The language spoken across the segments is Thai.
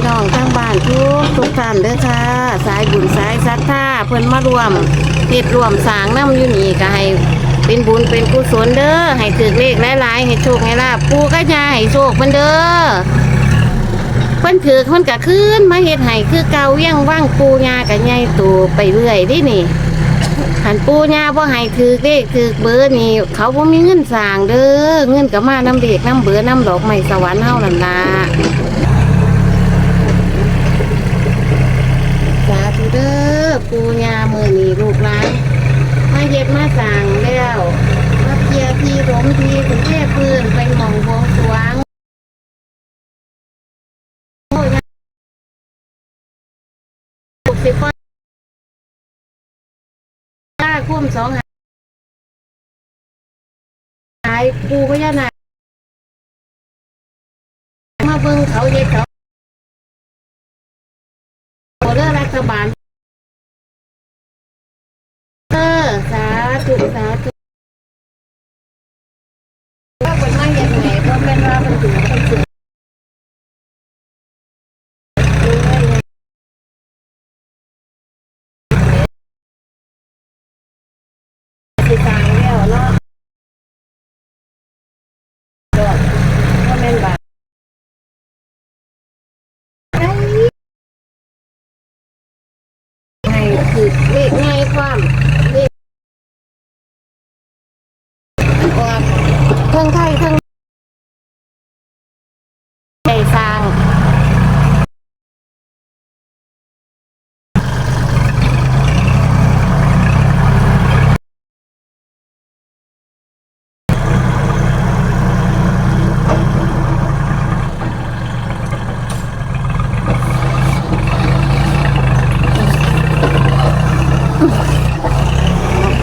พี่น้องทั้งบ้านทุกทุกท่านเด้อค่ะ สายบุญสายศรัทธาเพิ่นมารวมเฮ็ดรวมสร้างน้ำอยู่นี่ก็ให้เป็นบุญเป็นกุศลเด้อให้ถือเลขหลายๆให้โชคให้ลาบปูก็ยาให้โชคเพิ่นเด้อเพิ่นถือเพิ่นก็คืนมาเฮ็ดให้คือเก่ายังว่างปู่ย่าก็ใหญ่โตไปเรื่อยดินี่หันปู่ย่าบ่ให้ถือเลขถือเบอร์นี่เขาบ่มีเงินสร้างเด้อเงินก็มาน้ำเด็กน้ำเบอร์น้ำดอกไม้สวรรค์เฮานั่นล่ะ สาธุเด้อ ปูญามือนีลูกหลานมาเย็ดมาสั่งแล้วมาเคียร์ทีถมทีถึงแค่พื้นไปหมองวงสวงหกสิบวันห้าคุ้มสองหายปูพญานาคมาเบิ่งเขาเย็ดเขา โอเดอร์รัฐบาลเออสาธุสาธุว่าเป็นมาอย่างไรเพราะเป็นว่าเป็นถึงเป็นถึงสิตางแล้วเนาะดอกว่าแม่นบาทได้ ให้คือเลขง่ายความเลขออกเทิงไทยเทิงใจสร้าง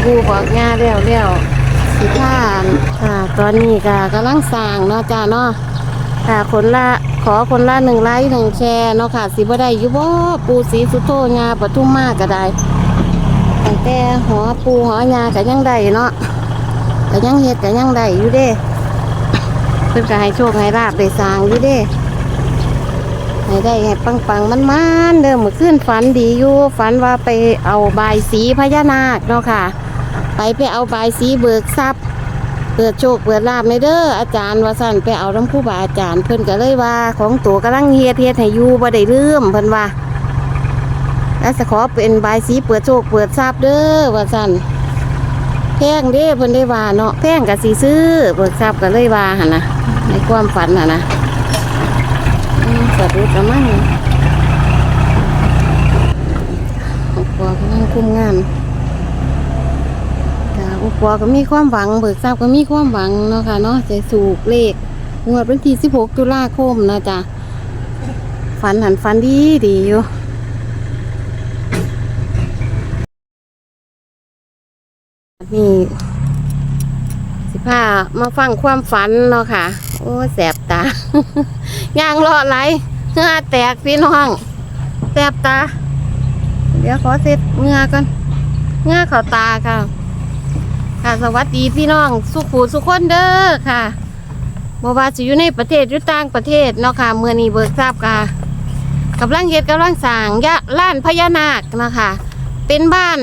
กูบอกงาแล้วแล้วสิท่านค่ะตอนนี้ก็กำลังสร้างเนาะจ้าเนาะค่ะคนละขอคนละหนึ่งไลค์หนึ่งแชร์เนาะค่ะสิบ่ได้อยู่บ่ปูสีสุโธงาปทุมมากก็ได้ตั้งแต่หอปูหอยาก็ยังได้เนาะก็ยังเฮ็ดก็ยังได้อยู่เด้เพิ่นก็ให้โชคให้ลาบได้สร้างอยู่เด้ให้ได้ให้ปังปังมันมันๆเดิมเมื่อคืนฝันดีอยู่ฝันว่าไปเอาใบสีพญานาคเนาะค่ะ ไปไปเอาใบสีเบิกทรัพย์เปิดโชคเปิดลาบในเด้ออาจารย์ว่าสั่นไปเอาน้ำผู้บาอาจารย์เพิ่นก็เลยว่า ของตัวกำลังเฮ็ดเฮ็ดให้อยู่บ่ได้ลืมเพิ่นว่าแล้วจะขอเป็นใบสีเปิดโชคเปิดทรัพย์เด้อว่าสั่นแพงเด้เพิ่นได้ว่าเนาะแพงก็สิซื้อเบิกทรัพย์ก็เลยว่าหั่นนะในความฝันน่ะนะอืมสวัสดีจ้ามั่งอุปกำลังคุมงาน อุปกก็มีความหวัง เบิกทราบก็มีความหวังเนาะค่ะเนาะจะสูกเลขงวดวันที่16ตุลาคมนะจ๊ะฝันหันฝันดีดีอยู่นี่สิพามาฟังความฝันเนาะค่ะ โอ้แสบตา ย่างรอไหลเงื่อแตกพี่น้องแสบตา เดี๋ยวขอเสร็จเงื่อก่อนเงื่อเขาตาค่ะ ค่ะสวัสดีพี่น้องสุขูสุขคนเด้อค่ะบ่ว่าสิอยู่ในประเทศหรือต่างประเทศเนาะค่ะเมื่อนี้เบิกทราบค่ะกำลังเฮ็ดกำลังสร้างยะล้านพญานาคนะคะ เป็นบ้าน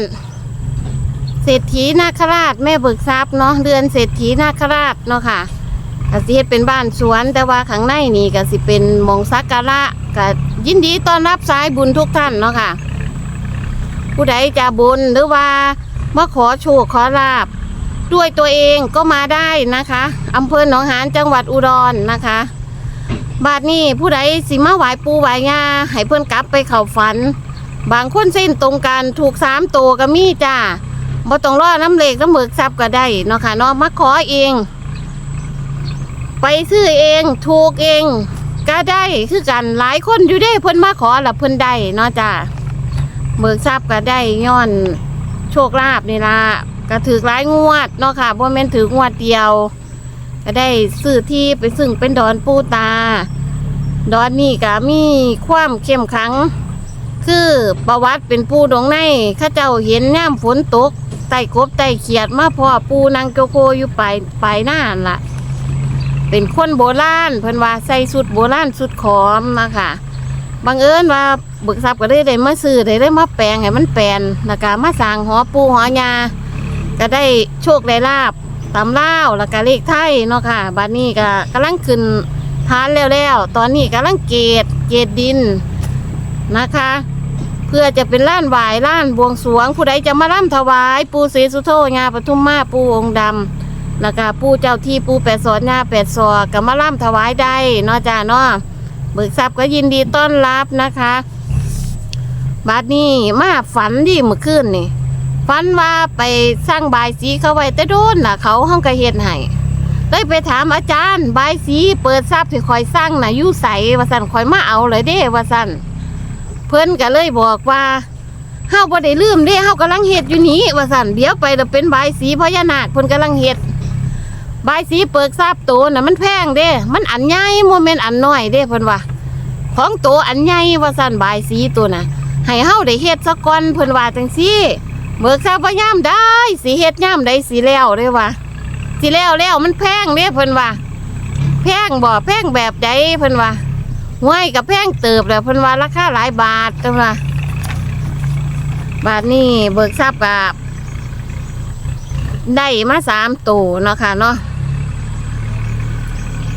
เศรษฐีนาคราชแม่เบิกทรัพย์เนาะเดือนเศรษฐีนาคราชเนาะค่ะก็สิเฮ็ดเป็นบ้านสวนแต่ว่าข้างในนี่ก็สิเป็นมองสักการะก็ยินดีต้อนรับสายบุญทุกท่านเนาะค่ะ ผู้ใดจะบุญหรือว่ามาขอโชคขอลาบ ด้วยตัวเองก็มาได้นะคะอำเภอหนองหานจังหวัดอุดรนะคะ บาดนี้ผู้ใดสิมาไหวปูไหวงาให้เพื่อนกลับไปเข้าฝัน บางคนเส้นตรงกันถูกสามตัวก็มีจ้าบ่ต้องรอน้ำเหล็กน้ำเบิกทรัพย์ก็ได้เนาะค่ะเนาะมาขอเอง ไปซื้อเองถูกเอง ก็ได้คือกันหลายคนอยู่ได้เพิ่นมาขอและเพิ่นได้เนาะจ้าเบิกทรัพย์ก็ได้ย้อนโชคลาภนี่ละ ก็ถือหลายงวดเนาะค่ะบ่แม่นถืองวดเดียว ก็ได้ซื้อที่ไปซึ่งเป็นดอนปูตา ดอนนี่ก็มีความเข้มขัง คือประวัติเป็นปูดงในข้าเจ้าเห็นย่ามฝนตกไต่กบไต่เขียดมาพ่อปูนางโจโกอยู่ปลายปลายหน้านล่ะเป็นคนโบราณเพิ่นว่าใส่สุดโบราณสุดขอมนะคะบังเอิญว่าเบิกทรัพย์ก็ได้ได้มาซื้อได้ได้มาแปลงให้มันแปลนแล้วก็มาสร้างหอปูหอยา ก็ได้โชคได้ลาบตำเล่าวแล้วก็เลขไทยเนาะค่ะบัดนี้ก็กำลังขึ้นทานแล้วแล้วๆตอนนี้กำลังเกตเกตดินนะคะ เพื่อจะเป็นล้านหวายล้านบวงสรวง ผู้ใดจะมาร่ำถวาย ปูศรีสุโธญาปทุมมาปูองค์ดำแล้วก็ปูเจ้าที่ปูแปดสอนญาแปดสอกับมาร่ำถวายได้เนาะจ้าเนาะเบิกทรัพย์ก็ยินดีต้อนรับนะคะบัดนี้มาฝันดีเมื่อคืนนี่ ฝันว่าไปสร้างบายสีเขาไว้แต่โดนน่ะ เขาห้องกระเฮ็ดให้เลยไปถามอาจารย์บายสีเปิดทรัพย์ที่คอยสร้างน่ะยู่ใสว่าสั่นคอยมาเอาเลยเด้ว่าสั่นเพิ่นก็เลยบอกว่าเฮาบ่ได้ลืมเด้เฮากำลังเฮ็ดอยู่นี้ว่าซั่นเดี๋ยวไปแล้วเป็นบายสีพญานาคเพิ่นกำลังเฮ็ดบายสีเปิกทราบโตน่ะมันแพงเด้มันอันใหญ่บ่แม่นอันน้อยเด้เพิ่นว่าของโตอันใหญ่ว่าซั่นบายสีตัวน่ะให้เฮาได้เฮ็ดซะก่อนเพิ่นว่าจังซี่ เบิกทราบว่ายามได้สิเฮ็ดยามใดสิแล้วเด้ว่าสิแล้วแล้วมันแพงเด้เพิ่นว่าแพงบ่แพงแบบใดเพิ่นว่าห้วยกับแพงเติบแล้วเพิ่นว่าราคาหลายบาทจังว่าบาทนี้เบิกทรัพย์กับได้มาสามตัวเนาะค่ะเนาะ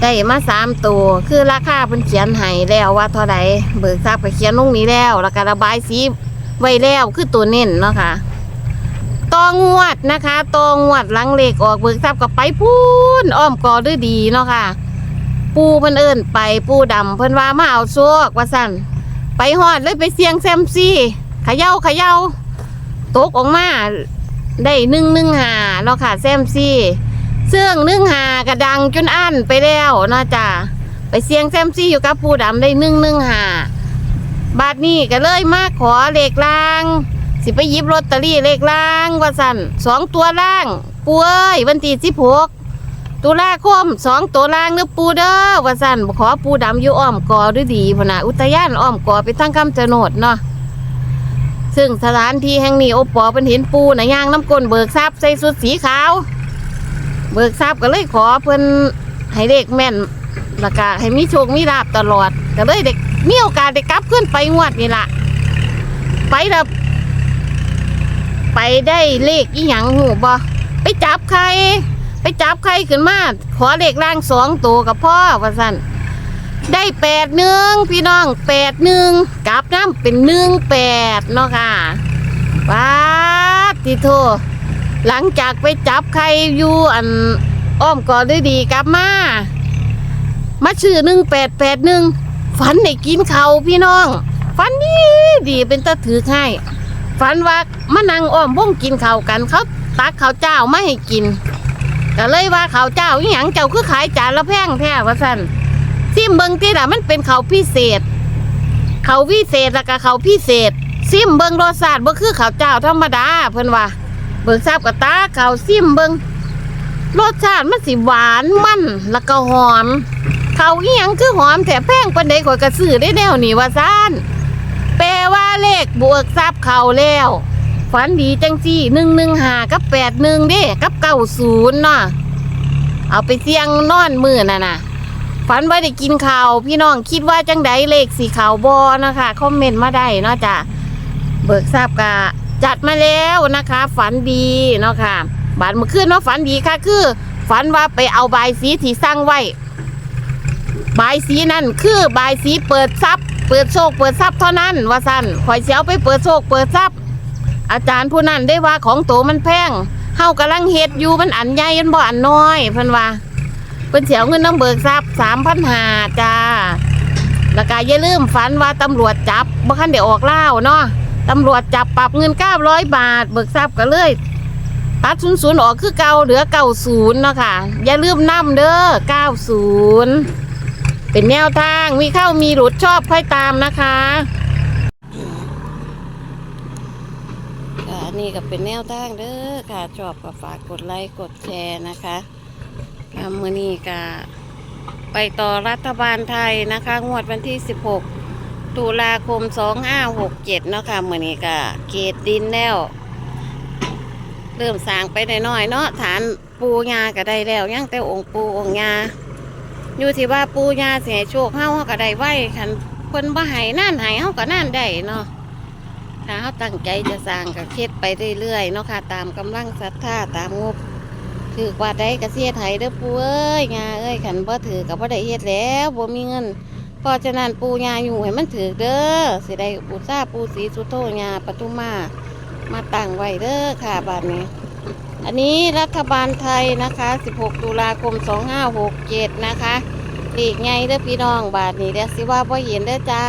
ได้มาสามตัวคือราคาเพิ่นเขียนให้แล้วว่าเท่าใดเบิกทรัพย์ก็เขียนลงนี้แล้ว แล้วก็ระบายสีไว้แล้วคือตัวเน้นเนาะค่ะ ตองวดนะคะตองวดหลังเหลขออกเบิกทรัพย์ก็ไปพูนอ้อมกอด้วยดีเนาะค่ะ ปูเพิ่นเอิ้นไปปูดำเพิ่นว่ามาเอาโชคว่าสั่นไปฮอดเลยไปเสียงแซมซี่เขย่าเขย่าตกออกมาได้หนึ่งหนึ่งหาเนาะค่ะแซมซี่เสื่องหนึ่งหากระดังจนอั้นไปแล้วเนาะจ้ะไปเสียงแซมซี่อยู่กับปูดำได้หนึ่งหนึ่งหาบาทนี้ก็เลยมาขอเหลขล่าง สิไปหยิบลอตเตอรี่เลขล่างว่าสั่นสองตัวล่าง ปูเอ้ยวันที่สิบหกตุลาคมสองตัวล่างเนื้อปูเด้อว่าสั่นขอปูดำอยู่อ้อมกอด้วยดีพนะอุทยานอ้อมกอไปทั้งคำโนดเนาะซึ่งสถานที่แห่งนี้โอปอเป็นเห็นปูนะย่างน้ำก้นเบิกทรัพย์ใส่สุดสีขาว เบิกทรัพย์ก็เลยขอเพิ่นให้เด็กแม่นแล้วก็ให้มีโชคมีลาบตลอดก็เลยเด็กมีโอกาสได้กลับขึ้นไปงวดนี่ละไปแล้ว ไปได้เลขอีหยังหูบ่ไปจับใคร ไปจับใครขึ้นมาขอเลขล่างสองตัวกับพ่อว่าสั่นได้แปดหนึ่งพี่น้องแปดหนึ่งกลับน้ำเป็นหนึ่งแปดเนาะค่ะว้าดติโทหลังจากไปจับใครอยู่อันอ้อมกอดด้วยดีกลับมา มาชื่อหนึ่งแปดแปดหนึ่งฝันในกินเขาพี่น้องฝันดีดีเป็นตาถือให้ฝันว่า มานั่งอ้อมวงกินข้าวกันเขาตักข้าวเจ้ามาให้กินก็เลยว่าข้าวเจ้าอีหยังเจ้าคือขายจานละแพงแท้ว่าซั่นซิมเบิงที่น่ะมันเป็นข้าวพิเศษข้าววิเศษแล้วก็ข้าวพิเศษ ซิมเบิงรสชาติบ่คือข้าวเจ้าธรรมดาเพิ่นว่าเบิกทราบกับตาข้าวซิมเบิงรสชาติมันสิหวานมันแล้วก็หอมข้าวอีหยังคือหอมแถแพงปานใดข่อยก็ซื้อได้แนวนี้ว่าซ่นแปลว่าเลขบวกทรัพย์เขาแล้ว ฝันดีจังซี่หนึ่งหนึ่งหากับแปดหนึ่งเด้กับเก้าศูนย์เนาะเอาไปเสี่ยงนอนมือน่ะนะฝันว่าได้กินข้าวพี่น้องคิดว่าจังใดเลขสีขาวบอนะคะคอมเมนต์มาได้เนาะจ้ะเบิกทราบกะจัดมาแล้วนะคะ ฝันดีเนาะค่ะบานเมื่อคืนเนาะฝันดีค่ะคือ ฝันว่าไปเอาใบสีที่สร้างไว้ใบสีนั่นคือใบสีเปิดทรัพย์ เปิดโชคเปิดทรัพย์เท่านั้น ว่าสั้นข่อยเสียวไปเปิดโชคเปิดทรัพย์ อาจารย์ผู้นั้นได้ว่าของโตมันแพงเฮากำลังเฮ็ดอยู่มันอันใหญ่มันบ่อันน้อยเพิ่นว่าเพิ่นเสียเงินน้ำเบิกทรัพย์สามพันหาจ้าแล้วก็อย่าลืมฝันว่าตำรวจจับบ่คันได้ออกเล่าเนาะตำรวจจับปรับเงินเก้าร้อยบาท เบิกทรัพย์ก็เลยตัดศูนย์ศูนย์ออกคือเก่าเหลือเก้าศูนย์เนาะค่ะ อย่าลืมนํเด้อเก้าศูนย์เป็นแนวทางมีเข้ามีหลุดชอบค่อยตามนะคะ ค่ะอั นนี้ก็เป็นแนวทางเด้อค่ะ ชอบก็ฝากกดไลค์กดแชร์นะคะอ่ามื้อนี้ก็ไปต่อรัฐบาลไทยนะคะ งวดวันที่ 16 ตุลาคม 2567 เนาะค่ะมือนี้ก็เกตดินแล้ว เริ่มสร้างไปหน่อยๆเนาะฐานปูญาก็ได้แล้วยังแต่องค์ปูองค์ญาอยู่ที่ว่าปูญาเสียโชคเฮาเฮาก็ได้ไว้คันเพิ่นบ่ให้นั่นให้เฮาก็นั่นได้เนาะ ถ้าเฮาตั้งใจจะสร้างก็เฮ็ดไปเรื่อยๆเนาะค่ะ ตามกำลังศรัทธาตามงบถือกว่าใดก็เสียไทยเด้อปู่เอ้ยงาเอ้ยขันบ่ถือก็บ่ได้เฮ็ดแล้วบ่มีเงินเพราะฉะนั้นปู่ยาอยู่ให้มันถือเด้อสิได้บูชาปู่ศรีสุโธยาปทุมมามาตั้งไว้เด้อค่ะบัดนี้ อันนี้รัฐบาลไทยนะคะ 16 ตุลาคม 2567 นะคะหลีกไงเด้อพี่น้องบาทนี้เดี๋ยวสิว่าพ่เห็นเด้อจ้า